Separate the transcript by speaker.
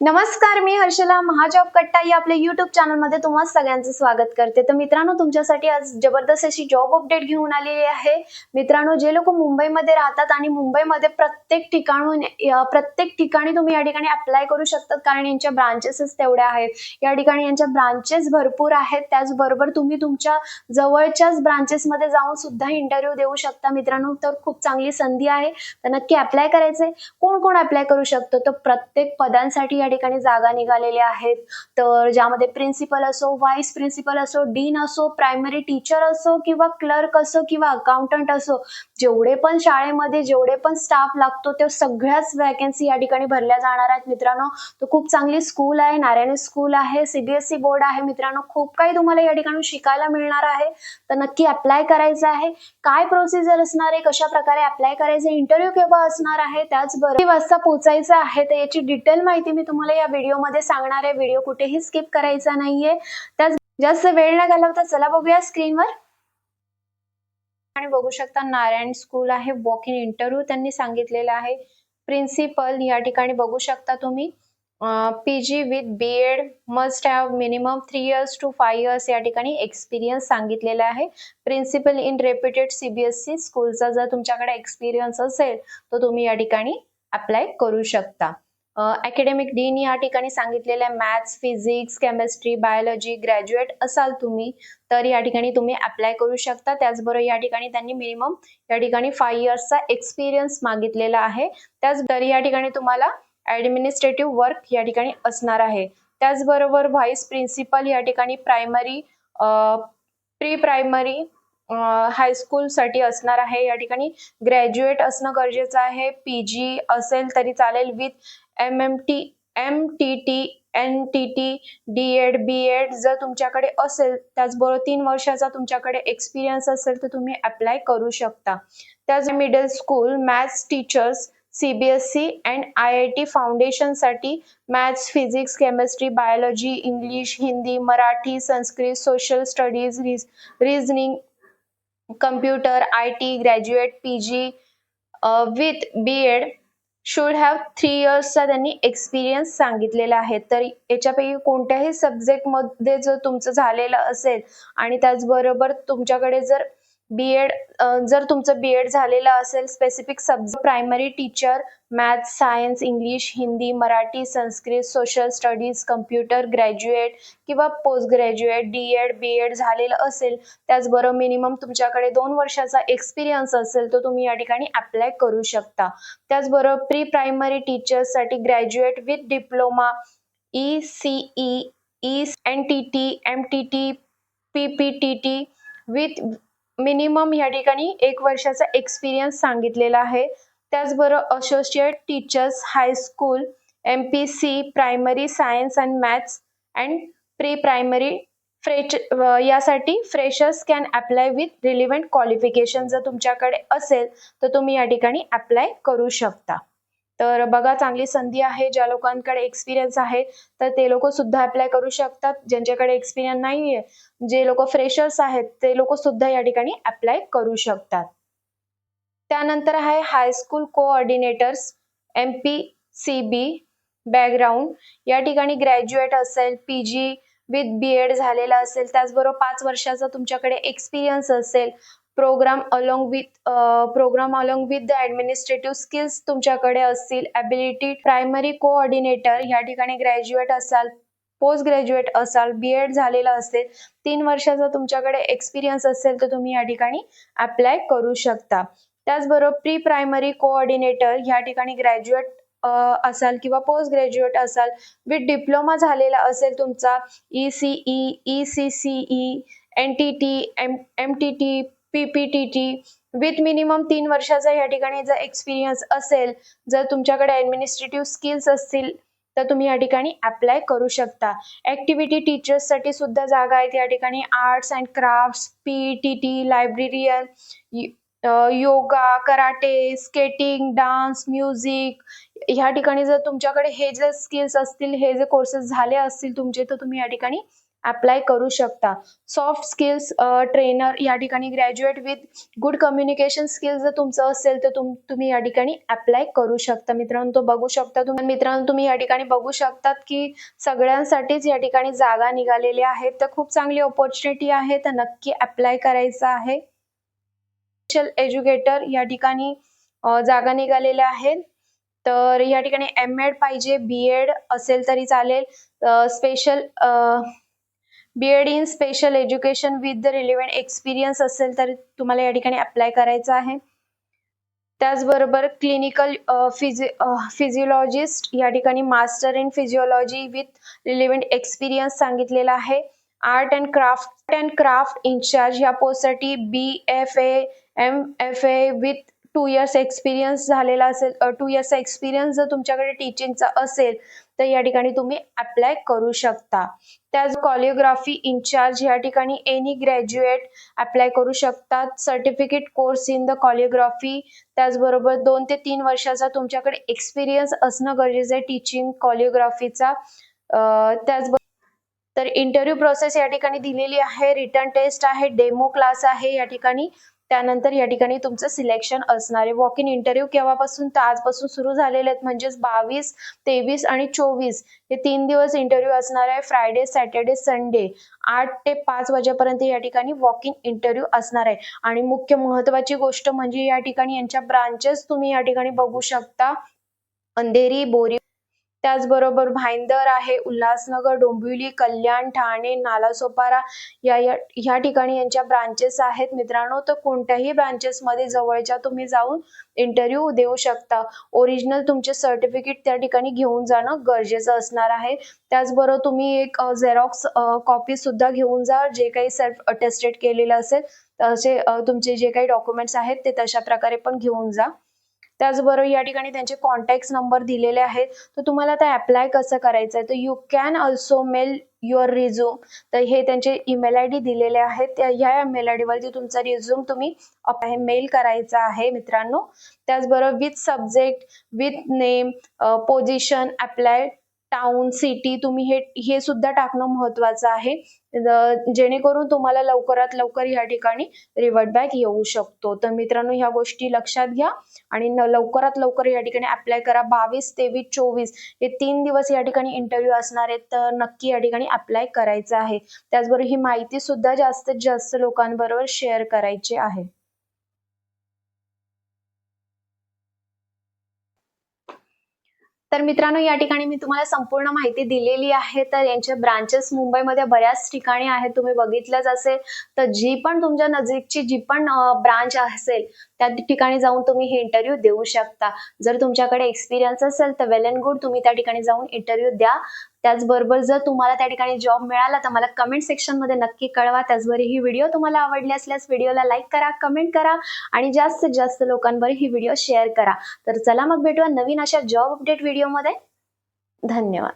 Speaker 1: नमस्कार मी हर्षला महाजॉब कट्टा या आपल्या युट्यूब चॅनलमध्ये तुम्हा सगळ्यांचं स्वागत करते. तर मित्रांनो तुमच्यासाठी आज जबरदस्त अशी जॉब अपडेट घेऊन आलेली आहे. मित्रांनो जे लोक मुंबईमध्ये राहतात आणि मुंबईमध्ये प्रत्येक ठिकाणून प्रत्येक ठिकाणी तुम्ही या ठिकाणी अप्लाय करू शकतात कारण यांच्या ब्रांचेसेस तेवढ्या आहेत. या ठिकाणी यांच्या ब्रांचेस भरपूर आहेत. त्याचबरोबर तुम्ही तुमच्या जवळच्याच ब्रांचेसमध्ये जाऊन सुद्धा इंटरव्ह्यू देऊ शकता. मित्रांनो तर खूप चांगली संधी आहे. तर नक्की अप्लाय करायचंय. कोण कोण अप्लाय करू शकतो? तर प्रत्येक पदांसाठी ठिकाणी जागा निघालेल्या आहेत. तर ज्यामध्ये प्रिन्सिपल असो व्हाईस प्रिन्सिपल असो डीन असो प्रायमरी टीचर असो किंवा क्लर्क असो किंवा अकाउंटंट असो जेवढे पण शाळेमध्ये जेवढे पण स्टाफ लागतो ते सगळ्याच वॅकन्सी या ठिकाणी भरल्या जाणार आहेत मित्रांनो. तर खूप चांगली स्कूल आहे नारायणी स्कूल आहे सीबीएसई बोर्ड आहे. मित्रांनो खूप काही तुम्हाला या ठिकाणी शिकायला मिळणार आहे. तर नक्की अप्लाय करायचं आहे. काय प्रोसिजर असणार आहे कशा प्रकारे अप्लाय करायचं इंटरव्ह्यू केव्हा असणार आहे त्याचबरोबर वाजता पोहोचायचं आहे तर याची डिटेल माहिती मी तुम्हाला या व्हिडिओमध्ये सांगणार आहे व्हिडिओ कुठेही स्किप करायचा नाहीये. त्याच जास्त वेळ न घालवता चला बघूया स्क्रीनवर. आणि बघू शकता नारायण स्कूल आहे वॉक इन इंटरव्ह्यू त्यांनी सांगितलेला आहे. प्रिन्सिपल या ठिकाणी बघू शकता तुम्ही. P G with B Ed must have minimum three years to five years या ठिकाणी एक्सपिरियन्स सांगितलेला आहे. प्रिन्सिपल इन रेप्युटेड सीबीएसई स्कूलचा जर तुमच्याकडे एक्सपिरियन्स असेल तर तुम्ही या ठिकाणी अप्लाय करू शकता. अकॅडमिक डीन या ठिकाणी सांगितलेलं आहे maths physics chemistry biology graduate असाल तुम्ही तर या ठिकाणी तुम्ही अप्लाय करू शकता. त्याचबरोबर या ठिकाणी त्यांनी मिनिमम या ठिकाणी फाय इयर्सचा एक्सपिरियन्स मागितलेला आहे. त्याच तर या ठिकाणी तुम्हाला ऍडमिनिस्ट्रेटिव्ह वर्क या ठिकाणी असणार आहे. त्याचबरोबर व्हाईस प्रिन्सिपल या ठिकाणी प्रायमरी प्री प्रायमरी हायस्कूलसाठी असणार आहे. या ठिकाणी ग्रॅज्युएट असणं गरजेचं आहे. पी जी असेल तरी चालेल with M M T M T T N T T D Ed B Ed जर तुमच्याकडे असेल त्याचबरोबर तीन वर्षाचा तुमच्याकडे एक्सपिरियन्स असेल तर तुम्ही अप्लाय करू शकता. त्याच middle school maths teachers CBSE and I I T फाउंडेशनसाठी maths physics chemistry biology English Hindi Marathi Sanskrit social studies reasoning computer I T graduate P G with B Ed should have three इयर्सचा त्यांनी experience सांगितलेला आहे. तर याच्यापैकी कोणत्याही सब्जेक्टमध्ये जर तुमचं झालेलं असेल आणि त्याचबरोबर तुमच्याकडे जर बी एड जर तुमचं बी एड झालेलं असेल specific subject primary teacher maths science English Hindi Marathi Sanskrit social studies computer graduate किंवा post graduate D Ed B Ed झालेलं असेल त्याचबरोबर मिनिमम तुमच्याकडे दोन वर्षाचा एक्सपिरियन्स असेल तो तुम्ही या ठिकाणी अप्लाय करू शकता. त्याचबरोबर pre primary टीचर्ससाठी graduate with diploma E C E E N T T M T T P P T T with minimum या ठिकाणी एक वर्षाचा एक्सपिरियन्स सांगितलेला आहे. त्याचबरोबर associate teachers high school M P C primary science and maths and pre primary French यासाठी freshers can apply with relevant qualification जर तुमच्याकडे असेल तर तुम्ही या ठिकाणी अप्लाय करू शकता. तर बघा चांगली संधी आहे ज्या लोकांकडे एक्सपिरियन्स आहे तर ते लोक सुद्धा अप्लाय करू शकतात. ज्यांच्याकडे एक्सपिरियन्स नाहीये जे लोक फ्रेशर्स आहेत ते लोक सुद्धा या ठिकाणी अप्लाय करू शकतात. त्यानंतर आहे high school coordinators M P C B background या ठिकाणी ग्रॅज्युएट असेल P G with B Ed झालेला असेल त्याचबरोबर पाच वर्षाचा तुमच्याकडे एक्सपिरियन्स असेल program along with program along with the administrative skills तुमच्याकडे असतील ॲबिलिटी प्रायमरी कोऑर्डिनेटर या ठिकाणी ग्रॅज्युएट असाल पोस्ट ग्रॅज्युएट असाल बी एड झालेला असेल तीन वर्षाचा तुमच्याकडे एक्सपिरियन्स असेल तर तुम्ही या ठिकाणी अप्लाय करू शकता. त्याचबरोबर प्री प्रायमरी कोऑर्डिनेटर या ठिकाणी ग्रॅज्युएट uh, असाल किंवा पोस्ट ग्रॅज्युएट असाल विथ डिप्लोमा झालेला असेल तुमचा E C E C C E N T T M M T T P P T T with minimum तीन वर्षाचा या ठिकाणी जर एक्सपिरियन्स असेल जर तुमच्याकडे ॲडमिनिस्ट्रेटिव्ह स्किल्स असतील तर तुम्ही या ठिकाणी अप्लाय करू शकता. ऍक्टिव्हिटी टीचर्ससाठी सुद्धा जागा आहेत या ठिकाणी. Arts and crafts P T T librarian yoga karate skating dance music ह्या ठिकाणी जर तुमच्याकडे हे जे स्किल्स असतील हे जे कोर्सेस झाले असतील तुमचे तर तुम्ही या ठिकाणी अप्लाय करू शकता. सॉफ्ट स्किल्स ट्रेनर या ठिकाणी graduate with good communication skills जर तुमचं असेल तर तुम तुम्ही या ठिकाणी अप्लाय करू शकता. मित्रांनो तो बघू शकता तुम्ही. मित्रांनो तुम्ही या ठिकाणी बघू शकतात की सगळ्यांसाठीच या ठिकाणी जागा निघालेल्या आहेत तर खूप चांगली ऑपॉर्च्युनिटी आहे. तर नक्की अप्लाय करायचं आहे. स्पेशल एज्युकेटर या ठिकाणी जागा निघालेल्या आहेत. तर या ठिकाणी एम एड पाहिजे. बी एड असेल तरी चालेल. Special B Ed in special education with the relevant experience असेल तर तुम्हाला या ठिकाणी अप्लाय करायचं आहे. त्याचबरोबर क्लिनिकल फिजि फिजिओलॉजिस्ट या ठिकाणी master in physiology with relevant experience सांगितलेला आहे. Art and craft and craft incharge ह्या पोस्टसाठी B F A M F A with two years experience झालेला असेल टू इयर्सचा एक्सपिरियन्स जर तुमच्याकडे टीचिंगचा असेल तर या ठिकाणी तुम्ही अप्लाय करू शकता. त्याच कॉलिओग्राफी इन्चार्ज या ठिकाणी एनी ग्रॅज्युएट अप्लाय करू शकतात. Certificate course in the choreography त्याचबरोबर दोन ते तीन वर्षाचा तुमच्याकडे एक्सपिरियन्स असणं गरजेचं आहे टीचिंग कॉलिओग्राफीचा त्याचबरोबर तर इंटरव्ह्यू प्रोसेस या ठिकाणी दिलेली आहे. रिटर्न टेस्ट आहे डेमो क्लास आहे या ठिकाणी. त्यानंतर या ठिकाणी तुमचं सिलेक्शन असणार आहे. वॉक इन इंटरव्ह्यू केव्हापासून? तर आजपासून सुरू झालेले आहेत. म्हणजेच बावीस तेवीस आणि चोवीस हे तीन दिवस इंटरव्ह्यू असणार आहे. फ्रायडे सॅटर्डे संडे आठ ते पाच वाजेपर्यंत या ठिकाणी वॉक इन इंटरव्ह्यू असणार आहे. आणि मुख्य महत्वाची गोष्ट म्हणजे या ठिकाणी यांच्या ब्रांचेस तुम्ही या ठिकाणी बघू शकता. अंधेरी बोरी त्याचबरोबर भाईंदर आहे उल्हासनगर डोंबिवली कल्याण ठाणे नालासोपारा या या ह्या ठिकाणी यांच्या ब्रांचेस आहेत. मित्रांनो तर कोणत्याही ब्रांचेस मध्ये जवळच्या तुम्ही जाऊन इंटरव्ह्यू देऊ शकता. ओरिजिनल तुमचे सर्टिफिकेट त्या ठिकाणी घेऊन जाणं गरजेचं असणार आहे. त्याचबरोबर तुम्ही एक झेरॉक्स कॉपी सुद्धा घेऊन जा. जे काही सेल्फ अटेस्टेड केलेलं असेल तसे तुमचे जे काही डॉक्युमेंट्स आहेत ते तशा प्रकारे पण घेऊन जा. त्याचबरोबर या ठिकाणी त्यांचे कॉन्टॅक्ट नंबर दिलेले आहेत. तर तुम्हाला ते अप्लाय कसं करायचं आहे तर you can also mail your resume तर हे त्यांचे ईमेल आय डी दिलेले आहेत. ह्या ईमेल आय डीवरती तुमचा रिझ्यूम तुम्ही मेल करायचा आहे मित्रांनो. त्याचबरोबर with subject with name position apply town city तुम्ही हे हे सुद्धा टाकणं महत्वाचं आहे. जेणेकरून तुम्हाला लवकरात लवकर या ठिकाणी रिवर्ट बॅक येऊ शकतो. तर मित्रांनो ह्या गोष्टी लक्षात घ्या आणि लवकरात लवकर या ठिकाणी अप्लाय करा. बावीस तेवीस चोवीस हे तीन दिवस या ठिकाणी इंटरव्ह्यू असणार आहेत. तर नक्की या ठिकाणी अप्लाय करायचं आहे. त्याचबरोबर ही माहिती सुद्धा जास्तीत जास्त लोकांबरोबर शेअर करायची आहे. तर मित्रांनो या ठिकाणी मी तुम्हाला संपूर्ण माहिती दिलेली आहे. तर यांचे ब्रांचेस मुंबईमध्ये बऱ्याच ठिकाणी आहेत. तुम्ही बघितलंच असेल. तर जी पण तुमच्या नजीकची जी पण ब्रांच असेल त्या ठिकाणी जाऊन तुम्ही हे इंटरव्ह्यू देऊ शकता. जर तुमच्याकडे एक्सपिरियन्स असेल तर वेल अँड गुड तुम्ही त्या ठिकाणी जाऊन इंटरव्ह्यू द्या. त्याचबरोबर जर तुम्हाला त्या ठिकाणी जॉब मिळाला तर मला कमेंट सेक्शनमध्ये नक्की कळवा. त्याचबरोबर ही व्हिडिओ तुम्हाला आवडली असल्यास व्हिडिओला लाईक करा कमेंट करा आणि जास्तीत जास्त लोकांवर ही व्हिडिओ शेअर करा. तर चला मग भेटूया नवीन अशा जॉब अपडेट व्हिडिओमध्ये धन्यवाद.